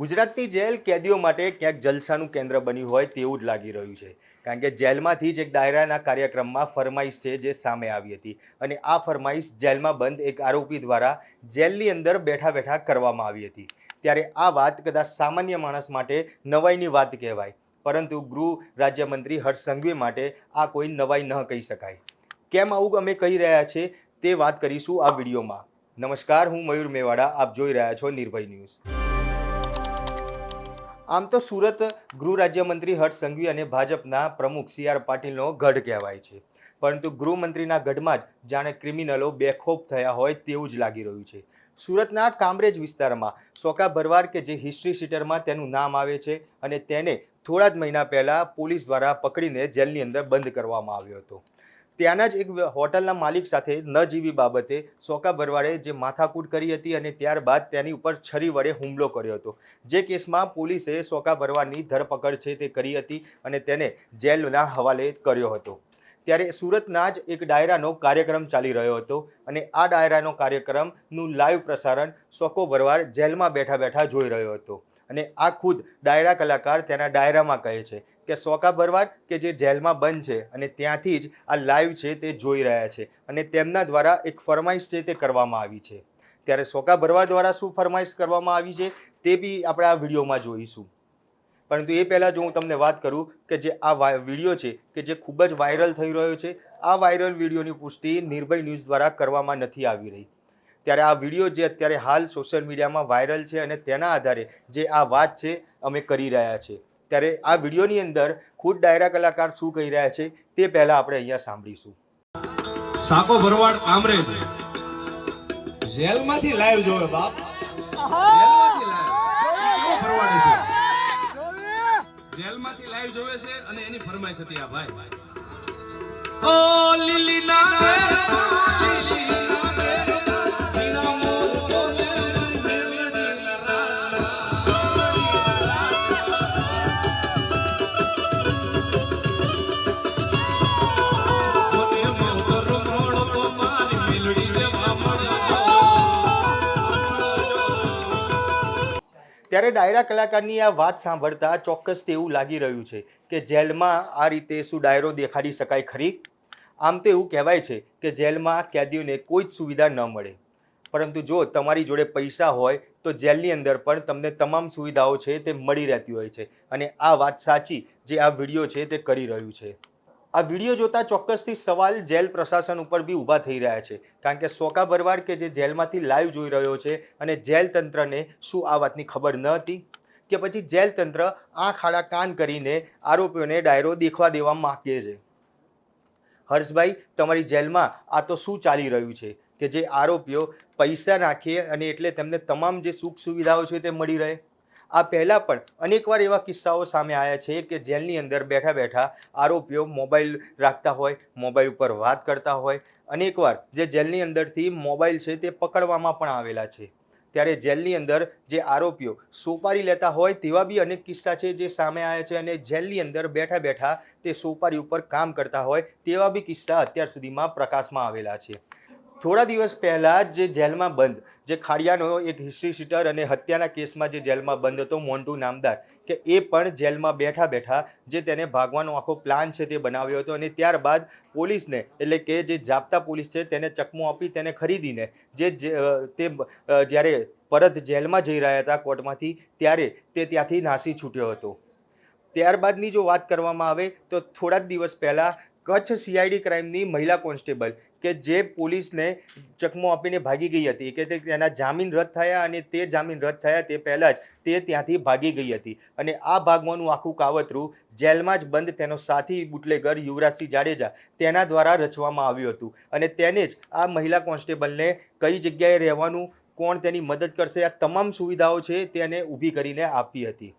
ગુજરાતની જેલ કેદીઓ માટે ક્યાંક જલસાનું કેન્દ્ર બન્યું હોય તેવું જ લાગી રહ્યું છે. કારણ કે જેલમાંથી જ એક ડાયરાના કાર્યક્રમમાં ફરમાઈશ છે જે સામે આવી હતી. અને આ ફરમાઈશ જેલમાં બંધ એક આરોપી દ્વારા જેલની અંદર બેઠા બેઠા કરવામાં આવી હતી. ત્યારે આ વાત કદાચ સામાન્ય માણસ માટે નવાઈની વાત કહેવાય. પરંતુ ગૃહ રાજ્યમંત્રી હર્ષ સંઘવી માટે આ કોઈ નવાઈ ન કહી શકાય. કેમ આવું અમે કહી રહ્યા છે તે વાત કરીશું આ વિડીયોમાં. નમસ્કાર, હું મયુર મેવાડા. આપ જોઈ રહ્યા છો નિર્ભય ન્યૂઝ. આમ તો સુરત ગૃહ રાજ્યમંત્રી હર્ષ સંઘવી અને ભાજપના પ્રમુખ સી આર પાટીલનો ગઢ કહેવાય છે. પરંતુ ગૃહમંત્રીના ગઢમાં જ જાણે ક્રિમિનલો બેખોફ થયા હોય તેવું જ લાગી રહ્યું છે. સુરતના કામરેજ વિસ્તારમાં સોકા ભરવાડ કે જે હિસ્ટ્રી સીટરમાં તેનું નામ આવે છે અને તેને થોડા જ મહિના પહેલાં પોલીસ દ્વારા પકડીને જેલની અંદર બંધ કરવામાં આવ્યો હતો. ત્યાંના જ એક હોટલના માલિક સાથે ન જીવી બાબતે સોકા ભરવાડે જે માથાકૂટ કરી હતી અને ત્યારબાદ તેની ઉપર છરી વડે હુમલો કર્યો હતો. જે કેસમાં પોલીસે સોકા ભરવાડની ધરપકડ છે તે કરી હતી અને તેને જેલના હવાલે કર્યો હતો. ત્યારે સુરતના જ એક ડાયરાનો કાર્યક્રમ ચાલી રહ્યો હતો અને આ ડાયરાનો કાર્યક્રમનું લાઈવ પ્રસારણ સોકો ભરવાડ જેલમાં બેઠા બેઠા જોઈ રહ્યો હતો. અને આ ખુદ ડાયરા કલાકાર તેના ડાયરામાં કહે છે કે સોકા ભરવાડ કે જે જેલમાં બંધ છે અને ત્યાંથી જ આ લાઈવ છે તે જોઈ રહ્યા છે અને તેમના દ્વારા એક ફરમાઈશ છે તે કરવામાં આવી છે. ત્યારે સોકા ભરવાડ દ્વારા શું ફરમાઈશ કરવામાં આવી છે તે બી આપણે આ વિડીયોમાં જોઈશું. પરંતુ એ પહેલાં જો હું તમને વાત કરું કે જે આ વીડિયો છે કે જે ખૂબ જ વાયરલ થઈ રહ્યો છે, આ વાયરલ વિડીયોની પુષ્ટિ નિર્ભય ન્યૂઝ દ્વારા કરવામાં નથી આવી રહી. ત્યારે આ વીડિયો જે અત્યારે હાલ સોશિયલ મીડિયામાં વાયરલ છે અને તેના આધારે જે આ વાત છે અમે કરી રહ્યા છે ત્યારે આ વિડીયોની અંદર ખુદ ડાયરા કલાકાર શું કહી રહ્યા છે તે પહેલાં આપણે અહીંયા સાંભળીશું. સાકો ભરવાડ કામરેજ જેલમાંથી લાઈવ જોવે બાપ. જેલમાંથી લાઈવ કેવો ભરવાડ છે. જેલમાંથી લાઈવ જોવે છે અને એની ફરમાઈશ હતી આ ભાઈ. ઓ લીલીના ઘેરા, ત્યારે ડાયરા કલાકારની આ વાત સાંભળતા ચોક્કસ તેવું લાગી રહ્યું છે કે જેલમાં આ રીતે શું ડાયરો દેખાડી શકાય ખરી? આમ તો એવું કહેવાય છે કે જેલમાં કેદીઓને કોઈ જ સુવિધા ન મળે. પરંતુ જો તમારી જોડે પૈસા હોય, તો જેલની અંદર પણ તમને તમામ સુવિધાઓ છે તે મળી રહેતી હોય છે. અને આ વાત સાચી જે આ વીડિયો છે તે કરી રહ્યું છે. આ વીડિયો જોતા ચોક્કસથી સવાલ જેલ પ્રશાસન ઉપર બી ઊભા થઈ રહ્યા છે. કારણ કે સોકા ભરવાડ કે જે જેલમાંથી લાઈવ જોઈ રહ્યો છે અને જેલ તંત્રને શું આ વાતની ખબર ન હતી? કે પછી જેલ તંત્ર આંખ આડા કાન કરીને આરોપીઓને ડાયરો દેખવા દેવા માગે છે. હર્ષભાઈ, તમારી જેલમાં આ તો શું ચાલી રહ્યું છે? કે જે આરોપીઓ પૈસા નાખીએ અને એટલે તેમને તમામ જે સુખ સુવિધાઓ છે તે મળી રહે? આ પહેલાં પણ અનેકવાર એવા કિસ્સાઓ સામે આવ્યા છે કે જેલની અંદર બેઠા બેઠા આરોપીઓ મોબાઈલ રાખતા હોય, મોબાઈલ ઉપર વાત કરતા હોય. અનેકવાર જે જેલની અંદરથી મોબાઈલ છે તે પકડવામાં પણ આવેલા છે. ત્યારે જેલની અંદર જે આરોપીઓ સોપારી લેતા હોય તેવા બી અનેક કિસ્સા છે જે સામે આવ્યા છે અને જેલની અંદર બેઠા બેઠા તે સોપારી ઉપર કામ કરતા હોય તેવા બી કિસ્સા અત્યાર સુધીમાં પ્રકાશમાં આવેલા છે. થોડા દિવસ પહેલાં જે જેલમાં બંધ, જે ખાડિયાનો એક હિસ્ટ્રી શીટર અને હત્યાના કેસમાં જે જેલમાં બંધ હતો, મોન્ટુ નામદાર, કે એ પણ જેલમાં બેઠા બેઠા જે તેને ભાગવાનો આખો પ્લાન છે તે બનાવ્યો હતો અને ત્યારબાદ પોલીસને, એટલે કે જે જાપ્તા પોલીસ છે તેને ચકમો આપી, તેને ખરીદીને જે જે- તે જ્યારે પરત જેલમાં જઈ રહ્યા હતા કોર્ટમાંથી, ત્યારે તે ત્યાંથી નાસી છૂટ્યો હતો. ત્યારબાદની જો વાત કરવામાં આવે, તો થોડા જ દિવસ પહેલાં કચ્છ સીઆઈડી ક્રાઇમની મહિલા કોન્સ્ટેબલ કે જે પોલીસને ચકમો આપીને ભાગી ગઈ હતી, કે તે તેના જામીન રદ થયા અને તે જામીન રદ થયા તે પહેલાં જ તે ત્યાંથી ભાગી ગઈ હતી. અને આ ભાગવાનું આખું કાવતરું જેલમાં જ બંધ તેનો સાથી બુટલેગર યુવરાજસિંહ જાડેજા તેના દ્વારા રચવામાં આવ્યું હતું. અને તેને જ આ મહિલા કોન્સ્ટેબલને કઈ જગ્યાએ રહેવાનું, કોણ તેની મદદ કરશે, આ તમામ સુવિધાઓ છે તેને ઊભી કરીને આપી હતી.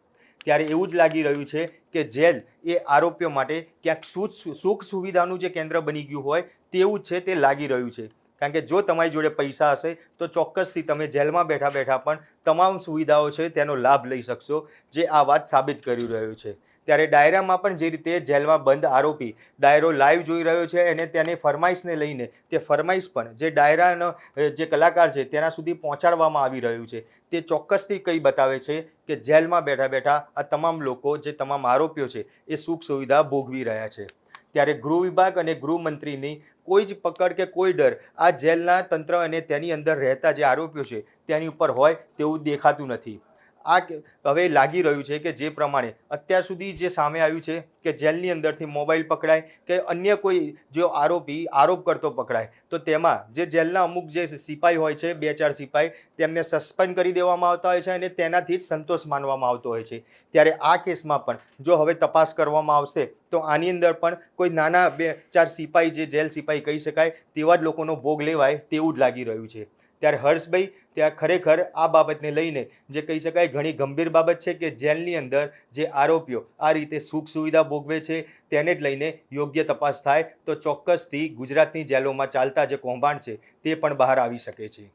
ત્યારે એવું જ લાગી રહ્યું છે કે જેલ એ આરોપીઓ માટે ક્યાંક સુખ સુખ સુવિધાનું જે કેન્દ્ર બની ગયું હોય તેવું છે તે લાગી રહ્યું છે. કારણ કે જો તમારી જોડે પૈસા હશે તો ચોક્કસથી તમે જેલમાં બેઠા બેઠા પણ તમામ સુવિધાઓ છે તેનો લાભ લઈ શકશો, જે આ વાત સાબિત કરી રહ્યું છે. ત્યારે ડાયરામાં પણ જે રીતે જેલમાં બંધ આરોપી ડાયરો લાઈવ જોઈ રહ્યો છે અને તેને ફરમાઈશને લઈને તે ફરમાઈશ પણ જે ડાયરાનો, જે કલાકાર છે તેના સુધી પહોંચાડવામાં આવી રહ્યું છે. તે ચોક્કસથી કંઈ બતાવે છે કે જેલમાં બેઠા બેઠા આ તમામ લોકો જે તમામ આરોપીઓ છે એ સુખ સુવિધા ભોગવી રહ્યા છે. ત્યારે ગૃહ વિભાગ અને ગૃહમંત્રીની કોઈ જ પકડ કે કોઈ ડર આ જેલના તંત્ર અને તેની અંદર રહેતા જે આરોપીઓ છે તેની ઉપર હોય તેવું દેખાતું નથી. આ હવે લાગી રહ્યું છે કે જે પ્રમાણે અત્યાર સુધી જે સામે આવ્યું છે કે જેલની અંદરથી મોબાઈલ પકડાય કે અન્ય કોઈ જો આરોપી આરોપ કરતો પકડાય, તો તેમાં જે જેલના અમુક જે સિપાઈ હોય છે, બે ચાર સિપાઈ, તેમને સસ્પેન્ડ કરી દેવામાં આવતા હોય છે અને તેનાથી જ સંતોષ માનવામાં આવતો હોય છે. ત્યારે આ કેસમાં પણ જો હવે તપાસ કરવામાં આવશે, તો આની અંદર પણ કોઈ નાના બે ચાર સિપાઈ જે જેલ સિપાઈ કહી શકાય, તેવા જ લોકોનો ભોગ લેવાય તેવું જ લાગી રહ્યું છે. ત્યારે હર્ષભાઈ, ત્યાં ખરેખર આ બાબતને લઈને જે કહી શકાય ઘણી ગંભીર બાબત છે કે જેલની અંદર જે આરોપીઓ આ રીતે સુખ સુવિધા ભોગવે છે, તેને જ લઈને યોગ્ય તપાસ થાય તો ચોક્કસથી ગુજરાતની જેલોમાં ચાલતા જે કૌભાંડ છે તે પણ બહાર આવી શકે છે.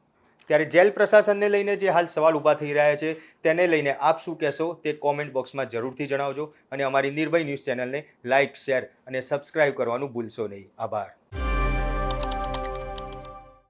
ત્યારે જેલ પ્રશાસનને લઈને જે હાલ સવાલ ઊભા થઈ રહ્યા છે તેને લઈને આપ શું કહેશો તે કોમેન્ટ બોક્સમાં જરૂરથી જણાવજો અને અમારી નિર્ભય ન્યૂઝ ચેનલને લાઇક, શેર અને સબસ્ક્રાઇબ કરવાનું ભૂલશો નહીં. આભાર.